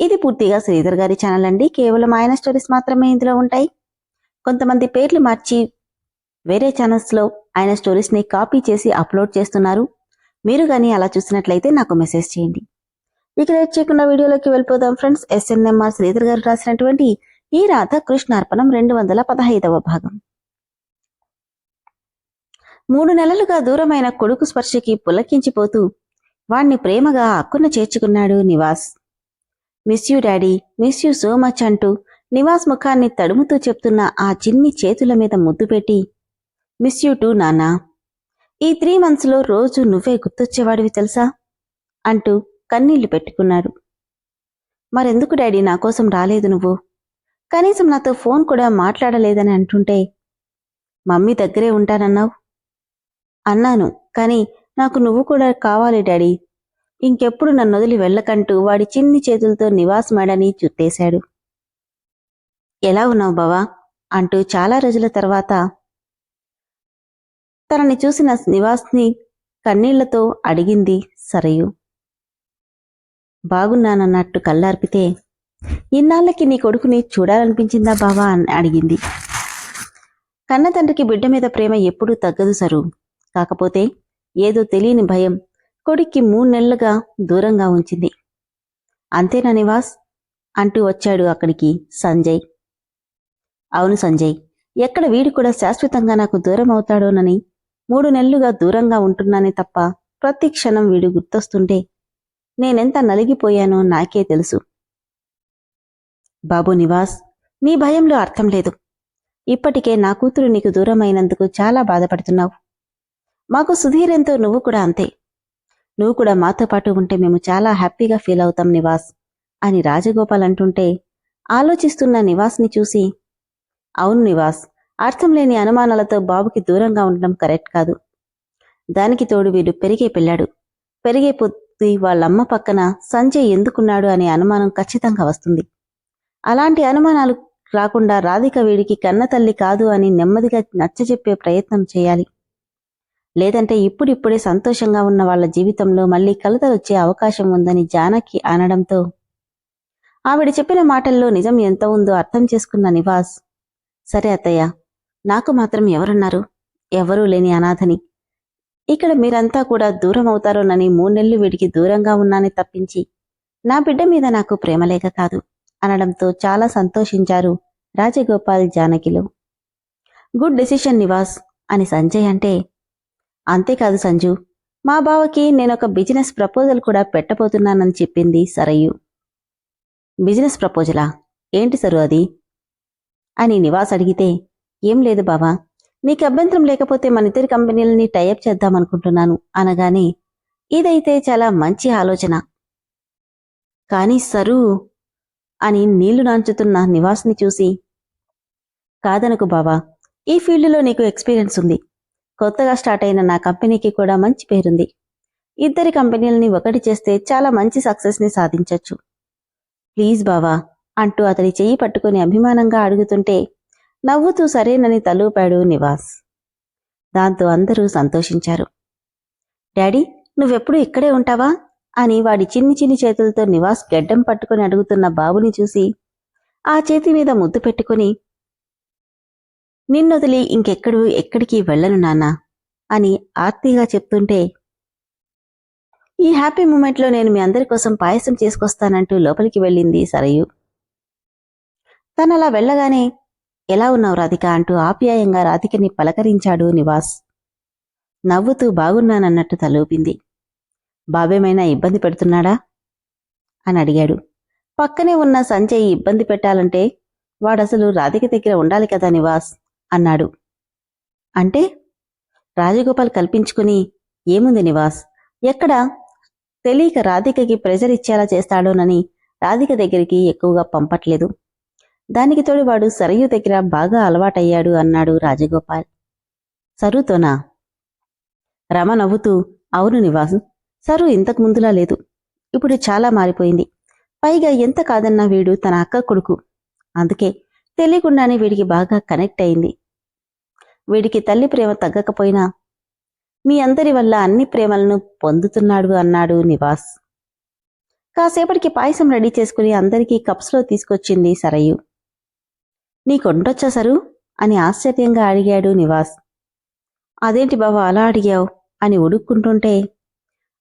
ఇది పూర్తిగా శ్రీధర్ గారి ఛానల్ అండి. కేవలం ఆయన స్టోరీస్ మాత్రమే ఇందులో ఉంటాయి. కొంతమంది పేర్లు మార్చి వేరే ఛానల్స్లో ఆయన స్టోరీస్ని కాపీ చేసి అప్లోడ్ చేస్తున్నారు. మీరు కానీ అలా చూసినట్లయితే నాకు మెసేజ్ చేయండి. ఇక లేట్ చేయకుండా వీడియోలోకి వెళ్ళిపోదాం ఫ్రెండ్స్ ఎస్ఎన్ఎంఆర్ శ్రీధర్ గారు రాసినటువంటి ఈ రాధ కృష్ణార్పణం రెండు వందల పదహైదవ భాగం. మూడు నెలలుగా దూరమైన కొడుకు స్పర్శకి పులకించిపోతూ వాణ్ణి ప్రేమగా అక్కున చేర్చుకున్నాడు Nivas. Miss you daddy. Miss you so much అంటూ నివాస్ ముఖాన్ని తడుముతూ చెప్తున్న ఆ చిన్ని చేతుల మీద ముద్దు పెట్టి మిస్ యూ టూ నానా ఈ త్రీ మంత్స్లో రోజు నువ్వే గుర్తొచ్చేవాడివి తెలుసా? అంటూ కన్నీళ్ళు పెట్టుకున్నాడు. మరెందుకు డాడీ నా కోసం రాలేదు నువ్వు? కనీసం నాతో ఫోన్ కూడా మాట్లాడలేదని అంటుంటే మమ్మీ దగ్గరే ఉంటానన్నావు? అన్నాను కానీ నాకు నువ్వు కూడా కావాలి డాడీ. ఇంకెప్పుడు నన్ను వదిలి వెళ్ళకంటూ వాడి చిన్ని చేతులతో నివాస్ మేడని చుట్టేశాడు. ఎలా ఉన్నావు బావా? అంటూ చాలా రోజుల తర్వాత తనని చూసిన నివాస్ని కన్నీళ్ళతో అడిగింది సరయు. బాగున్నానన్నట్టు కళ్ళార్పితే ఇన్నాళ్ళకి నీ కొడుకుని చూడాలనిపించిందా బావా? అని అడిగింది. కన్న తండ్రికి బిడ్డ మీద ప్రేమ ఎప్పుడూ తగ్గదు సరు. కాకపోతే ఏదో తెలియని భయం కొడుక్కి మూడు నెలలుగా దూరంగా ఉంచింది. అంతేనా నివాస్? అంటూ వచ్చాడు అక్కడికి సంజయ్. అవును సంజయ్ ఎక్కడ వీడు కూడా శాశ్వతంగా నాకు దూరం అవుతాడోనని మూడు నెలలుగా దూరంగా ఉంటున్నానే తప్ప ప్రతి క్షణం వీడు గుర్తొస్తుంటే నేనెంత నలిగిపోయానో నాకే తెలుసు. బాబు నివాస్ నీ భయంలో అర్థం లేదు. ఇప్పటికే నా కూతురు నీకు దూరమైనందుకు చాలా బాధపడుతున్నావు. మాకు సుధీరెంతో నువ్వు కూడా అంతే. నువ్వు కూడా మాతో పాటు ఉంటే మేము చాలా హ్యాపీగా ఫీల్ అవుతాం నివాస్ అని రాజగోపాల్ అంటుంటే ఆలోచిస్తున్న నివాస్ని చూసి అవును నివాస్ అర్థం లేని అనుమానాలతో బాబుకి దూరంగా ఉండడం కరెక్ట్ కాదు. దానికి తోడు వీడు పెరిగే పెళ్ళాడు పెరిగే పొద్దు వాళ్ళమ్మ పక్కన సంజయ్ ఎందుకున్నాడు అనే అనుమానం ఖచ్చితంగా వస్తుంది. అలాంటి అనుమానాలు రాకుండా రాధిక వీడికి కన్న తల్లి కాదు అని నెమ్మదిగా నచ్చజెప్పే ప్రయత్నం చేయాలి. లేదంటే ఇప్పుడిప్పుడే సంతోషంగా ఉన్న వాళ్ళ జీవితంలో మళ్ళీ కలతలొచ్చే అవకాశం ఉందని జానకి అనడంతో ఆవిడ చెప్పిన మాటల్లో నిజం ఎంత ఉందో అర్థం చేసుకున్న నివాస్ సరే అత్తయ్య నాకు మాత్రం ఎవరున్నారు? ఎవరూ లేని అనాథని. ఇక్కడ మీరంతా కూడా దూరం అవుతారోనని మూడెళ్ళు వీడికి దూరంగా ఉన్నానే తప్పించి నా బిడ్డ మీద నాకు ప్రేమలేక కాదు అనడంతో చాలా సంతోషించారు రాజగోపాల్ జానకిలు. గుడ్ డెసిషన్ నివాస్ అని సంజయ్ అంటే అంతేకాదు సంజు. మా బావకి నేనొక బిజినెస్ ప్రపోజల్ కూడా పెట్టబోతున్నానని చెప్పింది సరయు. బిజినెస్ ప్రపోజలా? ఏంటి సరు అది? అని నివాస్ అడిగితే ఏం లేదు బావా. నీకు అభ్యంతరం లేకపోతే మన ఇద్దరి కంపెనీలని టైఅప్ చేద్దామనుకుంటున్నాను అనగానే ఇదైతే చాలా మంచి ఆలోచన. కానీ సరు అని నీళ్ళు నాంచుతున్న నివాస్ని చూసి కాదనుకు బావా. ఈ ఫీల్డ్లో నీకు ఎక్స్పీరియన్స్ ఉంది. కొత్తగా స్టార్ట్ అయిన నా కంపెనీకి కూడా మంచి పేరుంది. ఇద్దరి కంపెనీలని ఒకటి చేస్తే చాలా మంచి సక్సెస్ని సాధించొచ్చు. ప్లీజ్ బావా అంటూ అతడి చెయ్యి పట్టుకుని అభిమానంగా అడుగుతుంటే నవ్వుతూ సరేనని తలూపాడు నివాస్. దాంతో అందరూ సంతోషించారు. డాడీ నువ్వెప్పుడు ఇక్కడే ఉంటావా? అని వాడి చిన్ని చిన్ని చేతులతో నివాస్ గడ్డం పట్టుకుని అడుగుతున్న బాబుని చూసి ఆ చేతి మీద ముద్దు పెట్టుకుని నిన్నొదిలి ఇంకెక్కడు ఎక్కడికి వెళ్ళను నాన్నా అని ఆర్తిగా చెప్తుంటే ఈ హ్యాపీ మూమెంట్లో నేను మీ అందరి కోసం పాయసం చేసుకొస్తానంటూ లోపలికి వెళ్ళింది సరయు. తనలా వెళ్ళగానే ఎలా ఉన్నావు రాధిక? అంటూ ఆప్యాయంగా రాధికని పలకరించాడు నివాస్. నవ్వుతూ బాగున్నానన్నట్టు తలూపింది. బాబేమైనా ఇబ్బంది పెడుతున్నాడా? అని అడిగాడు. పక్కనే ఉన్న సంజయ్ ఇబ్బంది పెట్టాలంటే వాడసలు రాధిక దగ్గర ఉండాలి కదా నివాస్. అన్నాడు. అంటే రాజగోపాల్ కల్పించుకుని ఏముంది నివాస్? ఎక్కడ? తెలియక రాధికకి ప్రెజర్ ఇచ్చేలా చేస్తాడోనని రాధిక దగ్గరికి ఎక్కువగా పంపట్లేదు. దానికి తోడు వాడు సరయు దగ్గర బాగా అలవాటయ్యాడు అన్నాడు రాజగోపాల్. సరుతోనా? రమ నవ్వుతూ అవును నివాసు సరు ఇంతకు ముందులా లేదు. ఇప్పుడు చాలా మారిపోయింది. పైగా ఎంత కాదన్నా వీడు తన అక్క కొడుకు. అందుకే తెలియకుండానే వీడికి బాగా కనెక్ట్ అయింది. వీడికి తల్లి ప్రేమ తగ్గకపోయినా మీ అందరి వల్ల అన్ని ప్రేమలను పొందుతున్నాడు అన్నాడు నివాస్. కాసేపటికి పాయసం రెడీ చేసుకుని అందరికీ కప్స్లో తీసుకొచ్చింది సరయు. నీకొండొచ్చా సరు? అని ఆశ్చర్యంగా అడిగాడు నివాస్. అదేంటి బావ అలా అడిగావు? అని ఉడుక్కుంటుంటే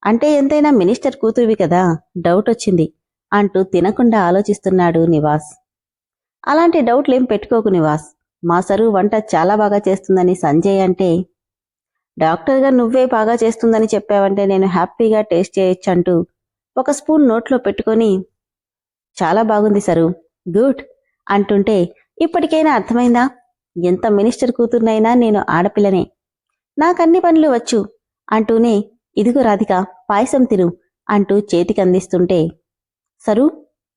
అంటే ఎంతైనా మినిస్టర్ కూతురివి కదా డౌట్ వచ్చింది అంటూ తినకుండా ఆలోచిస్తున్నాడు నివాస్. అలాంటి డౌట్లేం పెట్టుకోకు నివాస్. మా సరు వంట చాలా బాగా చేస్తుందని సంజయ్ అంటే డాక్టర్గా నువ్వే బాగా చేస్తుందని చెప్పావంటే నేను హ్యాపీగా టేస్ట్ చేయొచ్చు అంటూ ఒక స్పూన్ నోట్లో పెట్టుకొని చాలా బాగుంది సరు గుడ్ అంటుంటే ఇప్పటికైనా అర్థమైందా? ఎంత మినిస్టర్ కూతుర్నైనా నేను ఆడపిల్లనే. నాకన్ని పనులు వచ్చు అంటూనే ఇదిగో రాధిక పాయసం తిను అంటూ చేతికి అందిస్తుంటే సరు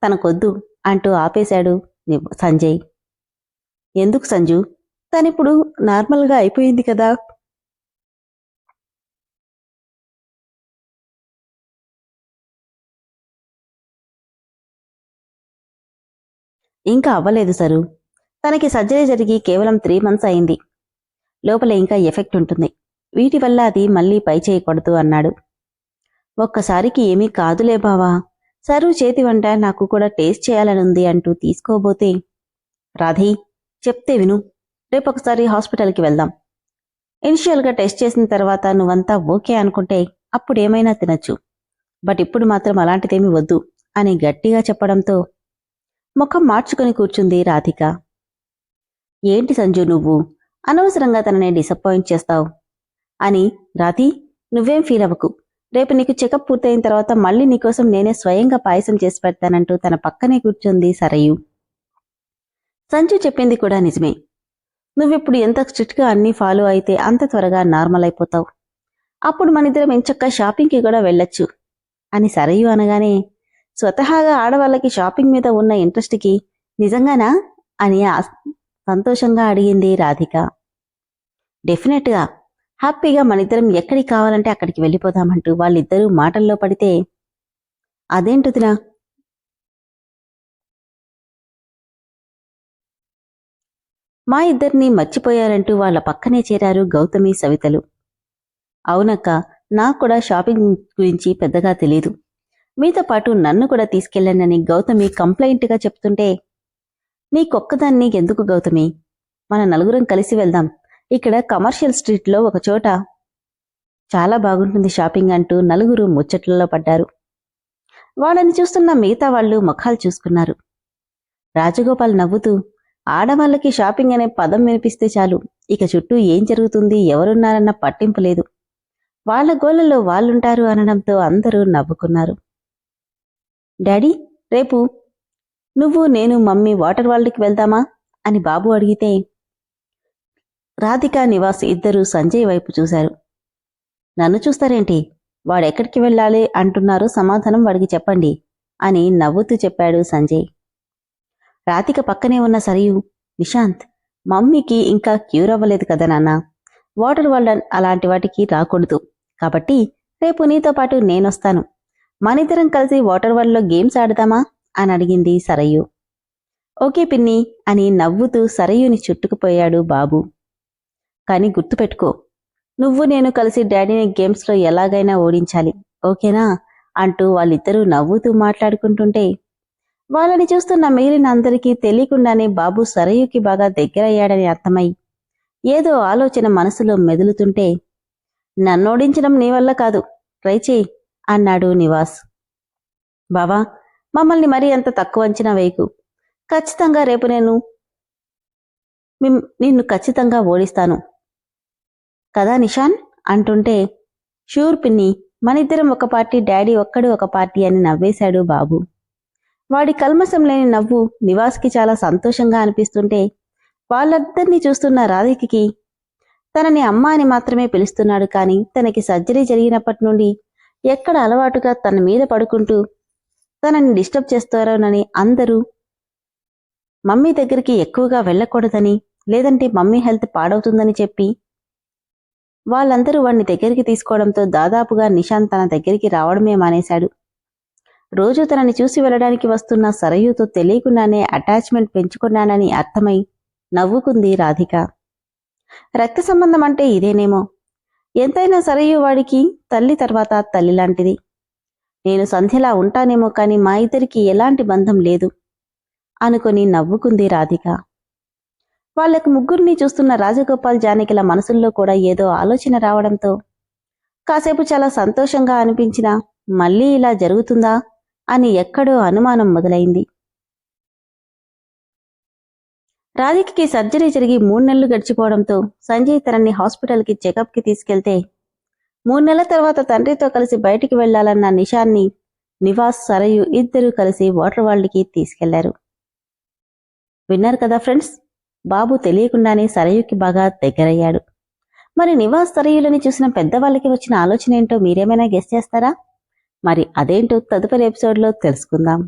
తనకొద్దు అంటూ ఆపేశాడు ని- సంజయ్. ఎందుకు సంజు? తనిప్పుడు నార్మల్గా అయిపోయింది కదా. ఇంకా అవ్వలేదు సరు. తనకి సర్జరీ జరిగి కేవలం త్రీ మంత్స్ అయింది. లోపల ఇంకా ఎఫెక్ట్ ఉంటుంది. వీటి వల్ల అది మళ్ళీ పై చేయకూడదు అన్నాడు. ఒక్కసారికి ఏమీ కాదులే బావా. సరు చేతి వంట నాకు కూడా టేస్ట్ చేయాలనుంది అంటూ తీసుకోబోతే. రాధీ చెప్తే విను. రేపొకసారి హాస్పిటల్కి వెళ్దాం. ఇనిషియల్గా టెస్ట్ చేసిన తర్వాత నువ్వంతా ఓకే అనుకుంటే అప్పుడు ఏమైనా తినచ్చు. బట్ ఇప్పుడు మాత్రం అలాంటిదేమీ వద్దు అని గట్టిగా చెప్పడంతో ముఖం మార్చుకొని కూర్చుంది రాధిక. ఏంటి సంజు నువ్వు? అనవసరంగా తనని డిసప్పాయింట్ చేస్తావు. అని రాధి నువ్వేం ఫీల్ అవ్వకు. రేపు నీకు చెకప్ పూర్తయిన తర్వాత మళ్ళీ నీకోసం నేనే స్వయంగా పాయసం చేసి పెడతానంటూ తన పక్కనే కూర్చుంది సరయు. సంజు చెప్పింది కూడా నిజమే. నువ్విప్పుడు ఎంత స్ట్రిక్ట్గా అన్నీ ఫాలో అయితే అంత త్వరగా నార్మల్ అయిపోతావు. అప్పుడు మనిద్దరం ఎంచక్క షాపింగ్కి కూడా వెళ్ళొచ్చు. అని సరయు అనగానే స్వతహాగా ఆడవాళ్ళకి షాపింగ్ మీద ఉన్న ఇంట్రెస్ట్కి నిజంగానా? అని సంతోషంగా అడిగింది రాధిక. డెఫినెట్గా. హ్యాపీగా మనిద్దరం ఎక్కడికి కావాలంటే అక్కడికి వెళ్ళిపోదామంటూ వాళ్ళిద్దరూ మాటల్లో పడితే అదేంటుదినా మా ఇద్దరినీ మర్చిపోయారంటూ వాళ్ళ పక్కనే చేరారు గౌతమి సవితలు. అవునక్క నాకు కూడా షాపింగ్ గురించి పెద్దగా తెలీదు. మీతో పాటు నన్ను కూడా తీసుకెళ్ళానని గౌతమి కంప్లైంట్గా చెప్తుంటే నీకొక్కదాన్ని ఎందుకు గౌతమి? మన నలుగురం కలిసి వెళ్దాం. ఇక్కడ కమర్షియల్ స్ట్రీట్లో ఒక చోట చాలా బాగుంటుంది షాపింగ్ అంటూ నలుగురు ముచ్చట్లలో పడ్డారు. వాళ్ళని చూస్తున్న మిగతా వాళ్ళు ముఖాలు చూసుకున్నారు. రాజగోపాల్ నవ్వుతూ ఆడవాళ్ళకి షాపింగ్ అనే పదం వినిపిస్తే చాలు. ఇక చుట్టూ ఏం జరుగుతుంది ఎవరున్నారన్న పట్టింపు లేదు. వాళ్ళ గోళ్ళలో వాళ్ళుంటారు అనడంతో అందరూ నవ్వుకున్నారు. డాడీ రేపు నువ్వు నేను మమ్మీ వాటర్ వరల్డ్కి వెళ్దామా? అని బాబు అడిగితే రాధిక నివాస్ ఇద్దరూ సంజయ్ వైపు చూశారు. నన్ను చూస్తారేంటి? వాడెక్కడికి వెళ్ళాలి అంటున్నారు సమాధానం వాడికి చెప్పండి అని నవ్వుతూ చెప్పాడు సంజయ్. రాతిక పక్కనే ఉన్న సరియు నిశాంత్ మమ్మీకి ఇంకా క్యూర్ అవ్వలేదు కదా నాన్న? వాటర్ వరల్డ్ అలాంటి వాటికి రాకూడదు. కాబట్టి రేపు నీతో పాటు నేనొస్తాను. మనిద్దరం కలిసి వాటర్ వరల్డ్లో గేమ్స్ ఆడదామా? అని అడిగింది సరయు. ఓకే పిన్ని అని నవ్వుతూ సరయుని చుట్టుకుపోయాడు బాబు. కానీ గుర్తుపెట్టుకో నువ్వు నేను కలిసి డాడీని గేమ్స్లో ఎలాగైనా ఓడించాలి ఓకేనా? అంటూ వాళ్ళిద్దరూ నవ్వుతూ మాట్లాడుకుంటుంటే వాళ్ళని చూస్తున్న మిగిలిన అందరికీ తెలియకుండానే బాబు సరయుకి బాగా దగ్గరయ్యాడని అర్థమై ఏదో ఆలోచన మనసులో మెదులుతుంటే నన్నోడించడం నీ వల్ల కాదు ట్రై చేయి అన్నాడు నివాస్. బావా మమ్మల్ని మరీ అంత తక్కువ అంచనా వేయకు. ఖచ్చితంగా రేపు నేను నిన్ను ఖచ్చితంగా ఓడిస్తాను. కదా నిషాన్? అంటుంటే షూర్ పిన్ని మనిద్దరం ఒక పార్టీ డాడీ ఒక్కడు ఒక పార్టీ అని నవ్వేశాడు బాబు. వాడి కల్మసం లేని నవ్వు నివాస్కి చాలా సంతోషంగా అనిపిస్తుంటే వాళ్ళందరినీ చూస్తున్న రాధికకి తనని అమ్మ అని మాత్రమే పిలుస్తున్నాడు కానీ తనకి సర్జరీ జరిగినప్పటి నుండి ఎక్కడ అలవాటుగా తన మీద పడుకుంటూ తనని డిస్టర్బ్ చేస్తారోనని అందరూ మమ్మీ దగ్గరికి ఎక్కువగా వెళ్ళకూడదని లేదంటే మమ్మీ హెల్త్ పాడవుతుందని చెప్పి వాళ్ళందరూ వాణ్ణి దగ్గరికి తీసుకోవడంతో దాదాపుగా నిషాంత్ తన దగ్గరికి రావడమే మానేశాడు. రోజు తనని చూసి వెళ్ళడానికి వస్తున్న సరయుతో తెలియకుండానే అటాచ్మెంట్ పెంచుకున్నానని అర్థమై నవ్వుకుంది రాధిక. రక్త సంబంధం అంటే ఇదేనేమో? ఎంతైనా సరయు వాడికి తల్లి తర్వాత తల్లి లాంటిది. నేను సంధ్యలా ఉంటానేమో కానీ మా ఇద్దరికి ఎలాంటి బంధం లేదు అనుకొని నవ్వుకుంది రాధిక. వాళ్ళకు ముగ్గురిని చూస్తున్న రాజగోపాల్ జానకిల మనసుల్లో కూడా ఏదో ఆలోచన రావడంతో కాసేపు చాలా సంతోషంగా అనిపించినా మళ్ళీ ఇలా జరుగుతుందా? అని ఎక్కడో అనుమానం మొదలైంది. రాధికకి సర్జరీ జరిగి మూడు నెలలు గడిచిపోవడంతో సంజయ్ తనని హాస్పిటల్కి చెకప్కి తీసుకెళ్తే మూడు నెలల తర్వాత తండ్రితో కలిసి బయటికి వెళ్ళాలన్న నిషాన్ని నివాస్ సరయు ఇద్దరూ కలిసి వాటర్ వరల్డ్కి తీసుకెళ్ళారు. విన్నారు కదా ఫ్రెండ్స్? బాబు తెలియకుండానే సరయుకి బాగా దగ్గరయ్యాడు. మరి నివాస్ సరయులని చూసిన పెద్దవాళ్ళకి వచ్చిన ఆలోచన ఏంటో మీరేమైనా గెస్ చేస్తారా? మరి అదేంటో తదుపరి ఎపిసోడ్లో తెలుసుకుందాం.